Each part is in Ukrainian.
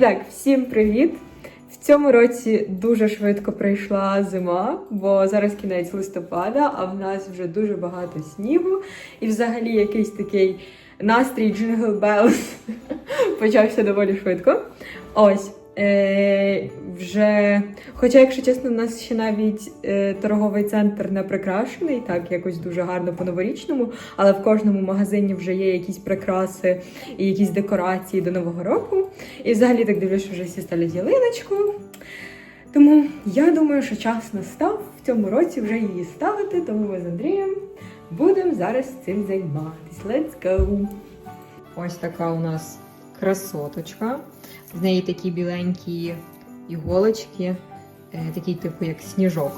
так, всім привіт! В цьому році дуже швидко прийшла зима, бо зараз кінець листопада, а в нас вже дуже багато снігу. І взагалі якийсь такий настрій Джингл Bells почався доволі швидко. Ось. Е, вже, хоча, якщо чесно, в нас ще навіть е, торговий центр не прикрашений, так якось дуже гарно по-новорічному, але в кожному магазині вже є якісь прикраси і якісь декорації до Нового року. І взагалі так дивлюсь, що вже всі ставлять ялиночку. Тому я думаю, що час настав в цьому році вже її ставити, тому ми з Андрієм будемо зараз цим займатися. Let's go! Ось така у нас красоточка. В неї такі біленькі іголочки, е, такий типу як сніжок.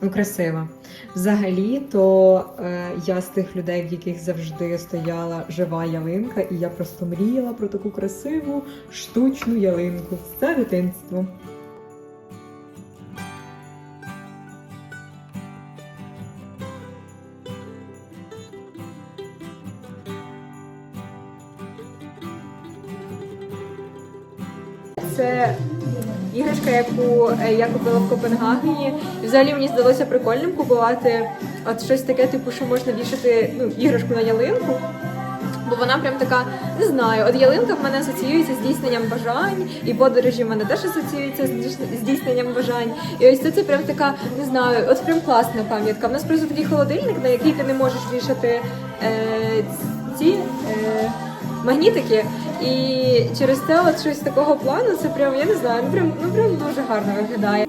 Ну, красива. Взагалі, то е, я з тих людей, в яких завжди стояла жива ялинка, і я просто мріяла про таку красиву штучну ялинку. Це дитинство. Це іграшка, яку е, я купила в Копенгагені. І взагалі мені здалося прикольним купувати от щось таке, типу, що можна вішати ну, іграшку на ялинку. Бо вона прям така, не знаю, от ялинка в мене асоціюється з здійсненням бажань, і подорожі в мене теж асоціюються з здійс- здійсненням бажань. І ось це, це прям така, не знаю, от прям класна пам'ятка. В нас просто такий холодильник, на який ти не можеш вішати е, ці. Е, магнітики. І через те, от щось такого плану, це прям, я не знаю, ну прям, ну прям дуже гарно виглядає.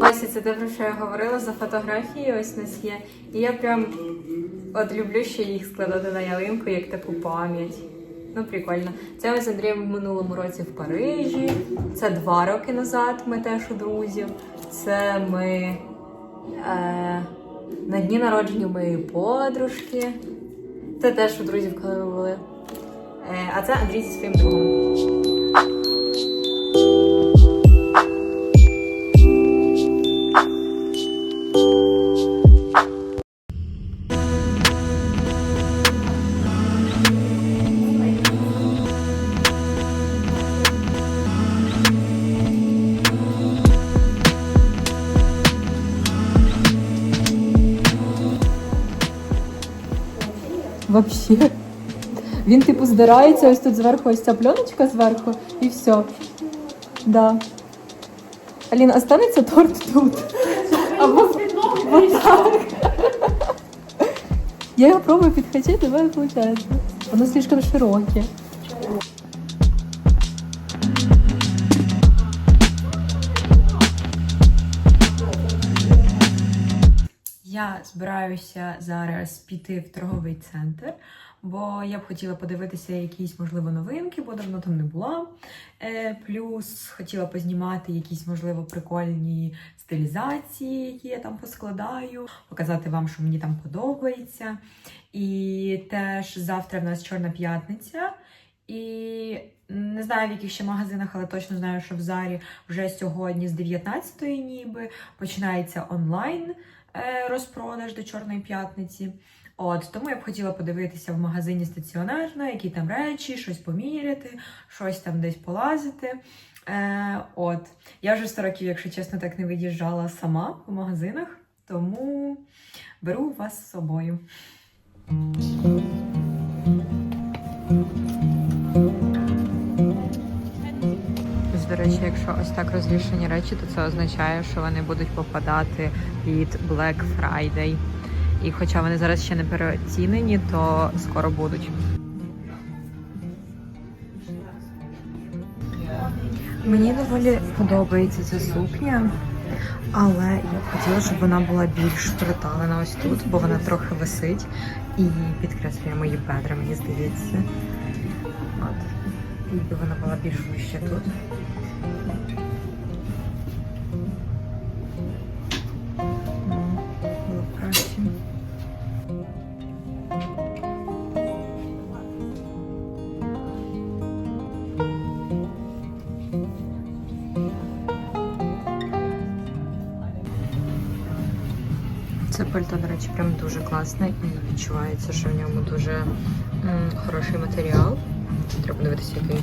Ось це те, про що я говорила за фотографії, ось нас є. І я прям от люблю ще їх складати на ялинку, як таку пам'ять. Ну, прикольно. Це ми з Андрієм в минулому році в Парижі. Це два роки назад ми теж у друзів. Це ми е, на дні народження моєї подружки. Це теж у друзів, коли ми були. Е, а це Андрій зі своїм другом. Він, типу, здирається ось тут зверху, ось ця пленочка зверху, і все. Да. Аліна, останеться торт тут. Або так. Я його пробую підхочити, але виходить. Воно слишком широке. Я збираюся зараз піти в торговий центр, бо я б хотіла подивитися якісь, можливо, новинки, бо давно там не була. Е, плюс хотіла познімати якісь, можливо, прикольні стилізації, які я там поскладаю, показати вам, що мені там подобається. І теж завтра в нас Чорна п'ятниця. І не знаю, в яких ще магазинах, але точно знаю, що в Зарі вже сьогодні з 19-ї ніби починається онлайн е, розпродаж до Чорної п'ятниці. От тому я б хотіла подивитися в магазині стаціонарно, які там речі, щось поміряти, щось там десь полазити. Е, от я вже 100 років, якщо чесно, так не виїжджала сама по магазинах, тому беру вас з собою. До речі, якщо ось так розвішені речі, то це означає, що вони будуть попадати під Black Friday. І хоча вони зараз ще не переоцінені, то скоро будуть. Мені доволі подобається ця сукня, але я б хотіла, щоб вона була більш приталена ось тут, бо вона трохи висить і підкреслює мої бедра, мені здається. От. Якби вона була більш вища тут. Речі, прям дуже класне і відчувається, що в ньому дуже м, хороший матеріал. Треба дивитися, який.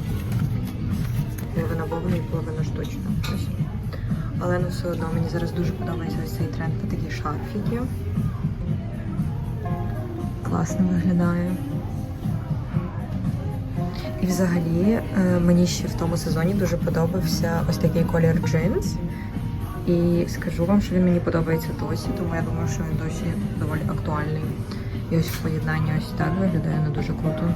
Половина вовни і половина штучна. Але ну все одно мені зараз дуже подобається ось цей тренд на такі шарфіки. Класно виглядає. І взагалі е, мені ще в тому сезоні дуже подобався ось такий колір джинс. І скажу вам, що він мені подобається досі, тому я думаю, що він досі доволі актуальний. І ось в поєднанні ось так виглядає ну, дуже круто.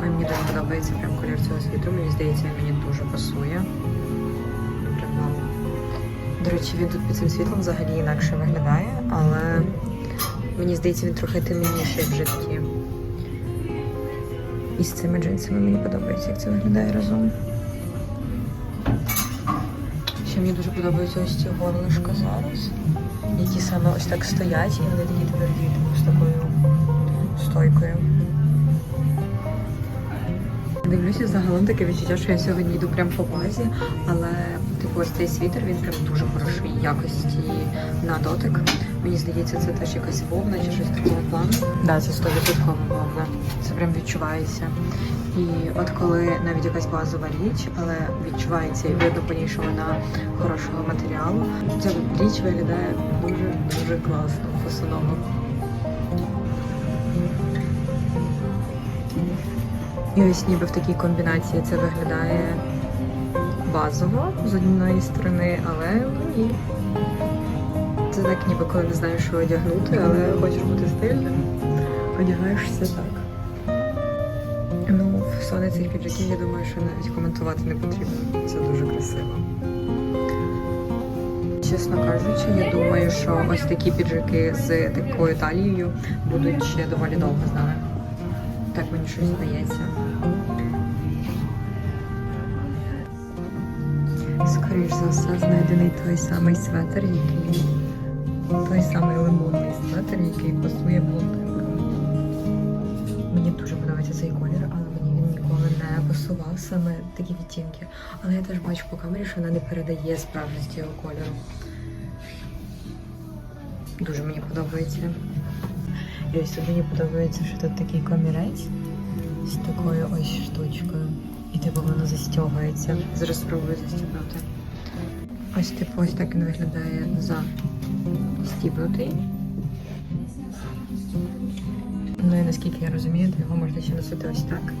А мені дуже подобається прям колір цього світру. Мені здається, він мені дуже пасує. Прям. До речі, він тут під цим світлом взагалі інакше виглядає, але мені здається, він трохи темніший в житті. І з цими джинсами мені подобається, як це виглядає разом. Ще мені дуже подобаються ось ці горлишка зараз, які саме ось так стоять, і вони такі тверді, типу, з такою стойкою. Дивлюся, загалом таке відчуття, що я сьогодні йду прямо по базі, але типу ось цей світер він прям дуже хорошої якості на дотик. Мені здається, це теж якась вовна чи щось такого плану. Да, це 100% вовна. Це прям відчувається. І от коли навіть якась базова річ, але відчувається і видно по ній, що вона хорошого матеріалу. Ця річ виглядає дуже дуже класно, фасоново. І ось ніби в такій комбінації це виглядає базово з однієї сторони, але і це так ніби коли не знаєш, що одягнути, але хочеш бути стильним, одягаєшся так. Ну, в сони цих піджаків, я думаю, що навіть коментувати не потрібно. Це дуже красиво. Чесно кажучи, я думаю, що ось такі піджаки з такою талією будуть ще доволі довго з нами. Так мені щось здається. Скоріш за все, знайдений той самий светр, який той самий лимонний светр, який пасує блондинкам. Мені дуже подобається цей колір, але мені він ніколи не пасував саме такі відтінки. Але я теж бачу по камері, що вона не передає справжності його кольору. Дуже мені подобається. І ось тут мені подобається, що тут такий комірець з такою ось штучкою. І типу воно застягується. Зараз спробую застібнути. Ось типу ось так він виглядає застібнутий. Ну і наскільки я розумію, то його можна ще носити ось так.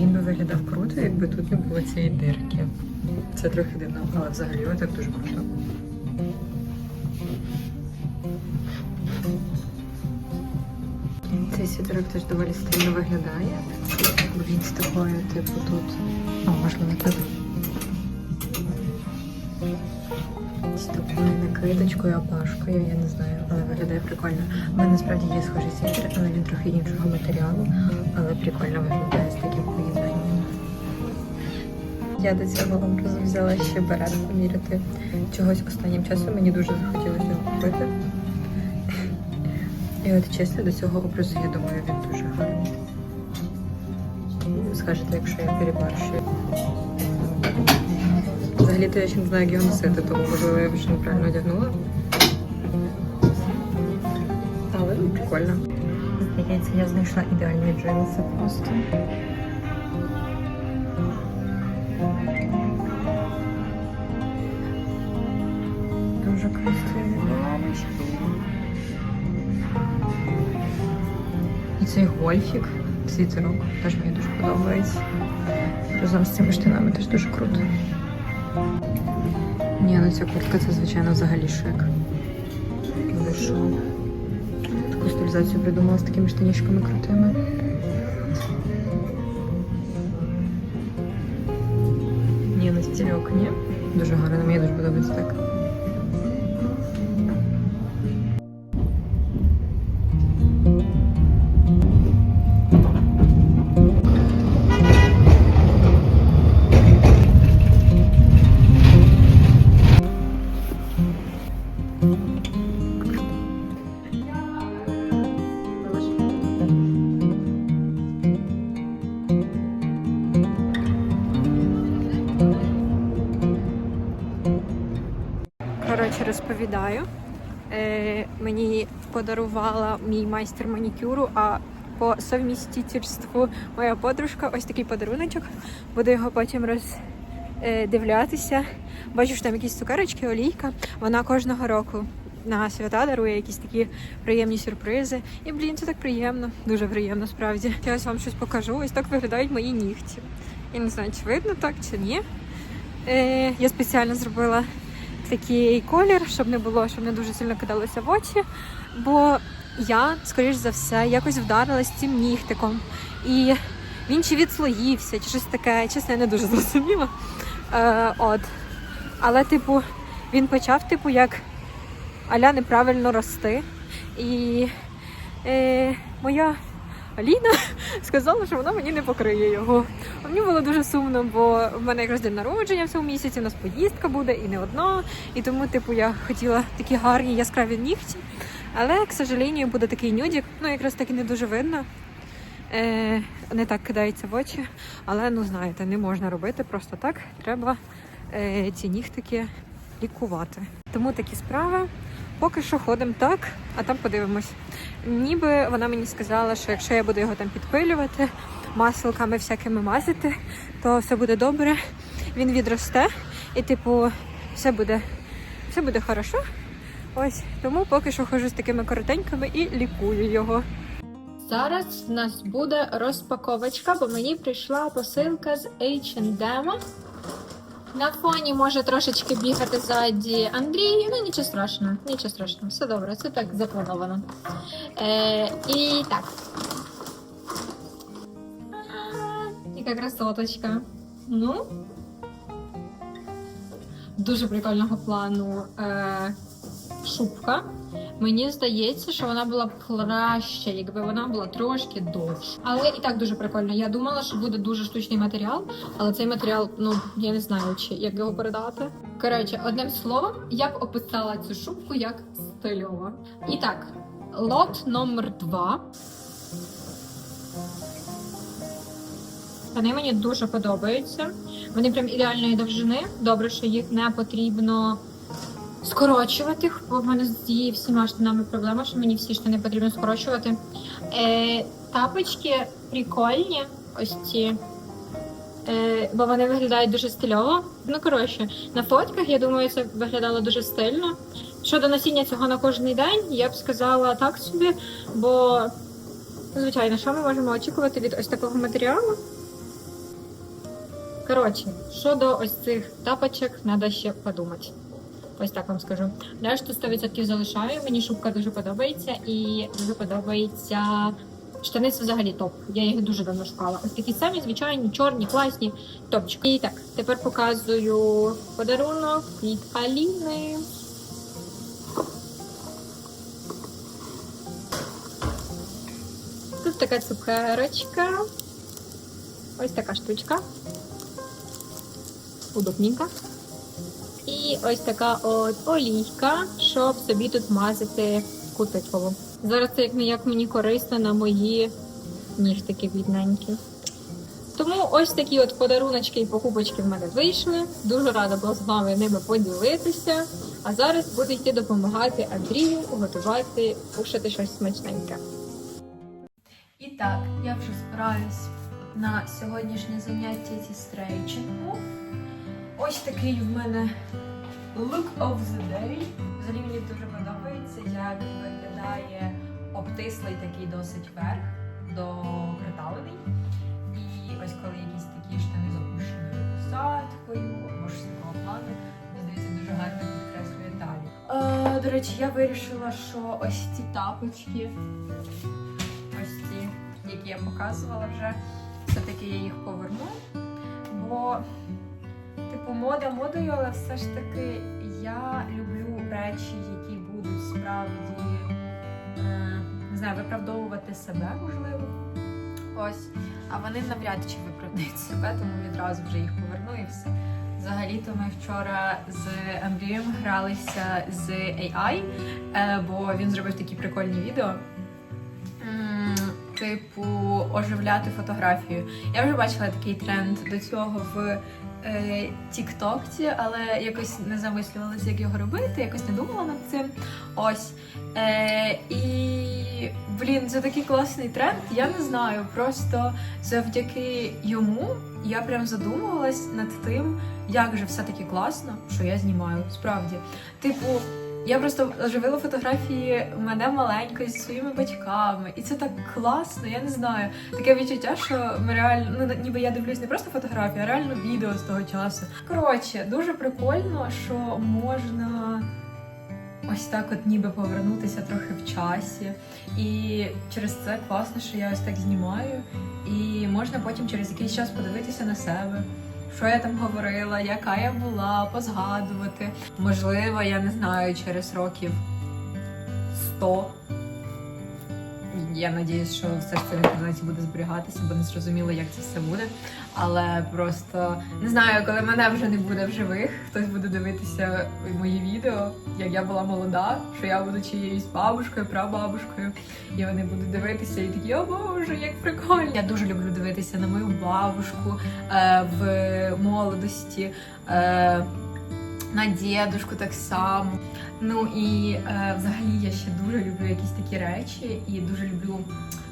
Він би виглядав круто, якби тут не було цієї дирки. Це трохи дивно, але взагалі отак дуже круто. Цей світерок теж доволі стильно виглядає. Він з такою, типу, тут. О, можливо, так. Накидочкою, опашкою, я не знаю, але виглядає прикольно. У мене насправді є схожий світер, але він трохи іншого матеріалу, але прикольно виглядає з таким поєднанням. Я до цього образу взяла ще берет поміряти. Чогось останнім часом мені дуже захотілося його купити. І от чесно, до цього образу, я думаю, він дуже гарний. Скажете, якщо я перебарщую. Взагалі-то я ще не знаю, як його носити, тому можливо я більше неправильно одягнула. Але ну, прикольно. Здається, я знайшла ідеальні джинси просто. Дуже красиві. І цей гольфік, світерок, теж мені дуже подобається. Разом з цими штанами теж дуже круто. Ні, ну ця куртка це, звичайно, взагалі шик. Але що? Таку стилізацію придумала з такими штанішками крутими. Ні, ну стільок, ні. Дуже гарно, мені дуже подобається так. Розповідаю. Е, мені подарувала мій майстер манікюру, а по совмістительству моя подружка ось такий подаруночок. Буду його потім роздивлятися. Бачу, що там якісь цукерочки, олійка. Вона кожного року на свята дарує якісь такі приємні сюрпризи. І блін, це так приємно, дуже приємно справді. Я ось вам щось покажу. Ось так виглядають мої нігті. Я не знаю, чи видно так, чи ні. Е, я спеціально зробила такий колір, щоб не було, щоб не дуже сильно кидалося в очі. Бо я, скоріш за все, якось вдарилась цим нігтиком. І він чи відслоївся, чи щось таке. Чесно, я не дуже зрозуміла. Е, от. Але, типу, він почав, типу, як аля неправильно рости. І е, моя Аліна сказала, що вона мені не покриє його. Мені було дуже сумно, бо в мене якраз день народження в цьому місяці, у нас поїздка буде і не одна. І тому, типу, я хотіла такі гарні яскраві нігті. Але, к сожалению, буде такий нюдік. Ну, якраз таки не дуже видно. Е, не так кидається в очі. Але, ну знаєте, не можна робити просто так. Треба е, ці нігтики лікувати. Тому такі справи. Поки що ходимо так, а там подивимось. Ніби вона мені сказала, що якщо я буду його там підпилювати, маселками всякими мазати, то все буде добре. Він відросте і, типу, все буде, все буде хорошо. Ось тому поки що ходжу з такими коротенькими і лікую його. Зараз в нас буде розпаковочка, бо мені прийшла посилка з H&M. На фоні може трошечки бігати ззаді Андрій, ну нічого страшного, нічого страшного, все добре, це так заплановано. Е, і так. Яка красоточка. Ну. Дуже прикольного плану е, шубка. Мені здається, що вона була б краще, якби вона була трошки довша. Але і так дуже прикольно. Я думала, що буде дуже штучний матеріал, але цей матеріал, ну я не знаю, чи як його передати. Коротше, одним словом, я б описала цю шубку як стильова. І так, лот номер 2 Вони мені дуже подобаються. Вони прям ідеальної довжини. Добре, що їх не потрібно скорочувати, бо в мене з всіма штанами проблема, що мені всі штани потрібно скорочувати. Е, тапочки прикольні, ось ці. Е, бо вони виглядають дуже стильово. Ну, коротше, на фотках, я думаю, це виглядало дуже стильно. Щодо носіння цього на кожен день, я б сказала так собі, бо, звичайно, що ми можемо очікувати від ось такого матеріалу? Коротше, щодо ось цих тапочок, треба ще подумати. Ось так вам скажу. Решту 100% залишаю. Мені шубка дуже подобається і дуже подобається. Штани це взагалі топ. Я їх дуже давно шукала. Ось такі самі звичайні, чорні, класні топчики. І так, тепер показую подарунок від Аліни. Тут така цукерочка. Ось така штучка. Удобненька. І ось така от олійка, щоб собі тут мазати кутикову. Зараз це як не як мені корисно на мої нігтики бідненькі. Тому ось такі от подаруночки і покупочки в мене вийшли. Дуже рада була з вами ними поділитися. А зараз буду йти допомагати Андрію готувати, кушати щось смачненьке. І так, я вже збираюсь на сьогоднішнє заняття зі стрейчингу. Ось такий в мене look of the day. Взагалі мені дуже подобається, як виглядає обтислий такий досить верх до приталений. І ось коли якісь такі штани запущені посадкою або ж з такого плану, мені здається, дуже гарно підкреслює талію. Е, до речі, я вирішила, що ось ці тапочки ось ці, які я показувала вже. Все-таки я їх поверну. Бо, типу, мода модою, але все ж таки я люблю речі, які будуть справді е, не знаю, виправдовувати себе, можливо. Ось. А вони навряд чи виправдають себе, тому відразу вже їх поверну і все. Взагалі-то ми вчора з Андрієм гралися з AI, е, бо він зробив такі прикольні відео. Типу, оживляти фотографію. Я вже бачила такий тренд до цього в Тіктокці, але якось не замислювалася, як його робити, якось не думала над цим. Ось. Е, і блін, це такий класний тренд. Я не знаю. Просто завдяки йому я прям задумувалась над тим, як же все-таки класно, що я знімаю. Справді. Типу, я просто оживила фотографії мене маленькою зі своїми батьками, і це так класно. Я не знаю. Таке відчуття, що ми реально ну ніби я дивлюсь не просто фотографії, а реально відео з того часу. Коротше, дуже прикольно, що можна. Ось так, от ніби повернутися трохи в часі. І через це класно, що я ось так знімаю. І можна потім через якийсь час подивитися на себе, що я там говорила, яка я була, позгадувати. Можливо, я не знаю, через років 100. Я надіюсь, що все ж це в інтернеті буде зберігатися, бо не зрозуміло, як це все буде. Але просто не знаю, коли мене вже не буде в живих, хтось буде дивитися мої відео, як я була молода, що я буду чиєюсь бабушкою, прабабушкою, і вони будуть дивитися і такі, о боже, як прикольно. Я дуже люблю дивитися на мою бабушку е, в молодості. Е, на дідушку так само. Ну і е, взагалі я ще дуже люблю якісь такі речі і дуже люблю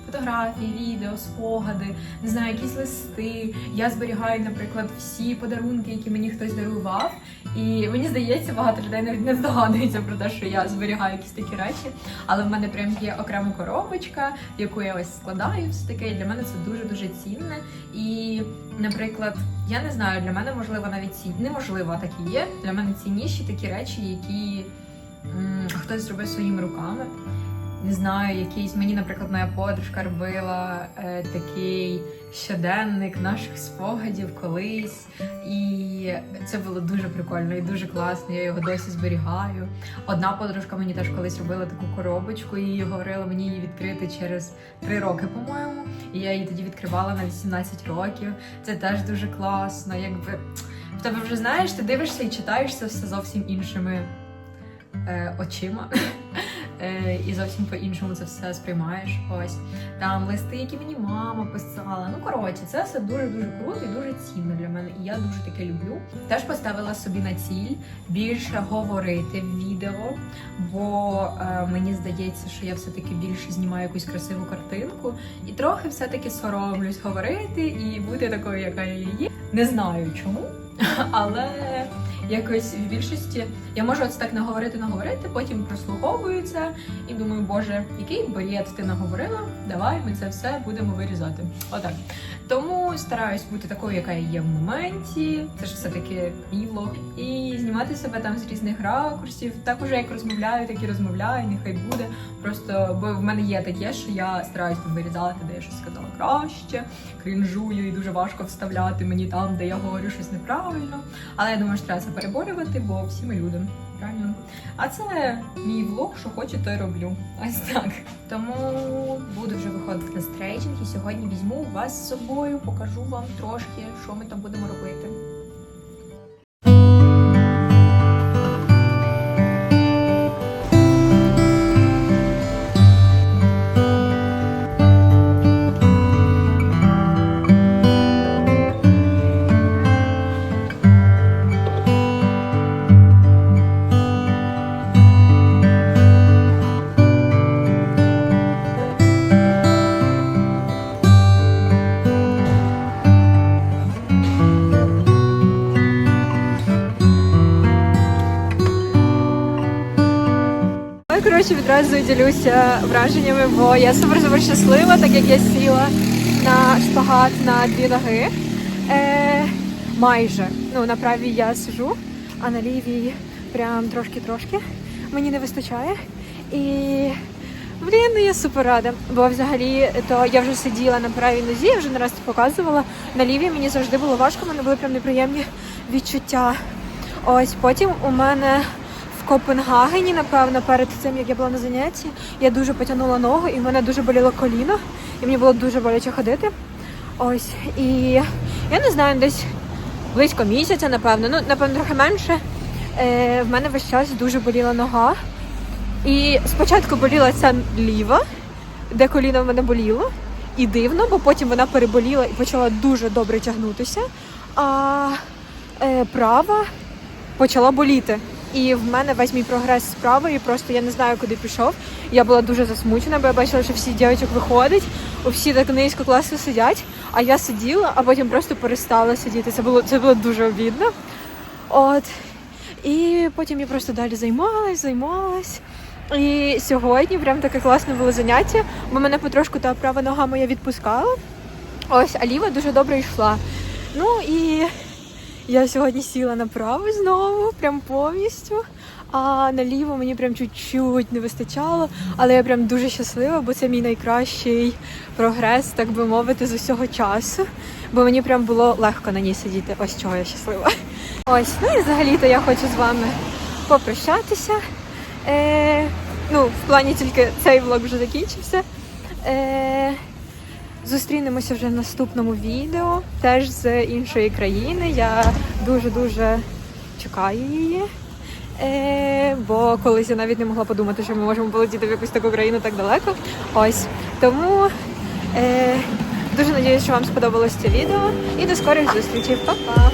фотографії, відео, спогади, не знаю, якісь листи. Я зберігаю, наприклад, всі подарунки, які мені хтось дарував. І мені здається, багато людей навіть не здогадується про те, що я зберігаю якісь такі речі. Але в мене прям є окрема коробочка, яку я ось складаю все таке. Для мене це дуже дуже цінне. І, наприклад, я не знаю, для мене можливо навіть ці неможливо, так і є. Для мене цінніші такі речі, які м, хтось зробив своїми руками. Не знаю, якийсь мені, наприклад, моя подружка робила е, такий щоденник наших спогадів колись, і це було дуже прикольно і дуже класно. Я його досі зберігаю. Одна подружка мені теж колись робила таку коробочку і говорила мені її відкрити через три роки, по-моєму. І я її тоді відкривала на 18 років. Це теж дуже класно. Якби в тебе вже знаєш, ти дивишся і читаєш це все зовсім іншими е, очима. Е, і зовсім по-іншому це все сприймаєш. Ось там листи, які мені мама писала. Ну коротше, це все дуже дуже круто і дуже цінно для мене. І я дуже таке люблю. Теж поставила собі на ціль більше говорити в відео, бо е, мені здається, що я все-таки більше знімаю якусь красиву картинку, і трохи все-таки соромлюсь говорити і бути такою, яка я є. Не знаю чому, але якось в більшості я можу ось так наговорити, наговорити, потім прослуховую це і думаю, боже, який бред ти наговорила? Давай ми це все будемо вирізати. Отак. Тому стараюсь бути такою, яка я є в моменті. Це ж все таки мій влог. І знімати себе там з різних ракурсів. Так уже як розмовляю, так і розмовляю. Нехай буде. Просто бо в мене є таке, що я стараюсь там вирізати, де я щось сказала краще, крінжую і дуже важко вставляти мені там, де я говорю щось неправильно. Але я думаю, що треба це переборювати, бо всі ми люди. Правильно? А це мій влог, що хочу, то й роблю. Ось так. Тому буду вже виходити на стрейчинг і сьогодні візьму вас з собою, покажу вам трошки, що ми там будемо робити. Я, відразу ділюся враженнями, бо я супер супер щаслива, так як я сіла на шпагат на дві ноги. Е, майже. Ну, на правій я сижу, а на лівій прям трошки-трошки. Мені не вистачає. І блін, ну я супер рада. Бо взагалі то я вже сиділа на правій нозі, я вже не раз показувала. На лівій мені завжди було важко, в мене були прям неприємні відчуття. Ось потім у мене Копенгагені, напевно, перед цим, як я була на занятті, я дуже потягнула ногу, і в мене дуже боліло коліно, і мені було дуже боляче ходити. Ось. І я не знаю, десь близько місяця, напевно, ну, напевно, трохи менше. Е, в мене весь час дуже боліла нога. І спочатку боліла ця ліва, де коліно в мене боліло. і дивно, бо потім вона переболіла і почала дуже добре тягнутися. А е, права почала боліти. І в мене весь мій прогрес з правої, просто я не знаю, куди пішов. Я була дуже засмучена, бо я бачила, що всі дівчаток виходять, усі так низько класно сидять, а я сиділа, а потім просто перестала сидіти. Це було це було дуже обідно. От. І потім я просто далі займалась, займалась. І сьогодні прям таке класне було заняття, бо мене потрошку та права нога моя відпускала. Ось, а ліва дуже добре йшла. Ну і я сьогодні сіла направо знову, прям повністю. А наліво мені прям чуть-чуть не вистачало, але я прям дуже щаслива, бо це мій найкращий прогрес, так би мовити, з усього часу. Бо мені прям було легко на ній сидіти. Ось чого я щаслива. Ось, ну і взагалі-то я хочу з вами попрощатися. Е, ну, в плані тільки цей влог вже закінчився. Е, Зустрінемося вже в наступному відео, теж з іншої країни. Я дуже-дуже чекаю її. Е, бо колись я навіть не могла подумати, що ми можемо полетіти в якусь таку країну так далеко. Ось. Тому е, дуже надіюсь, що вам сподобалось це відео. І до скорих зустрічей. Па-па!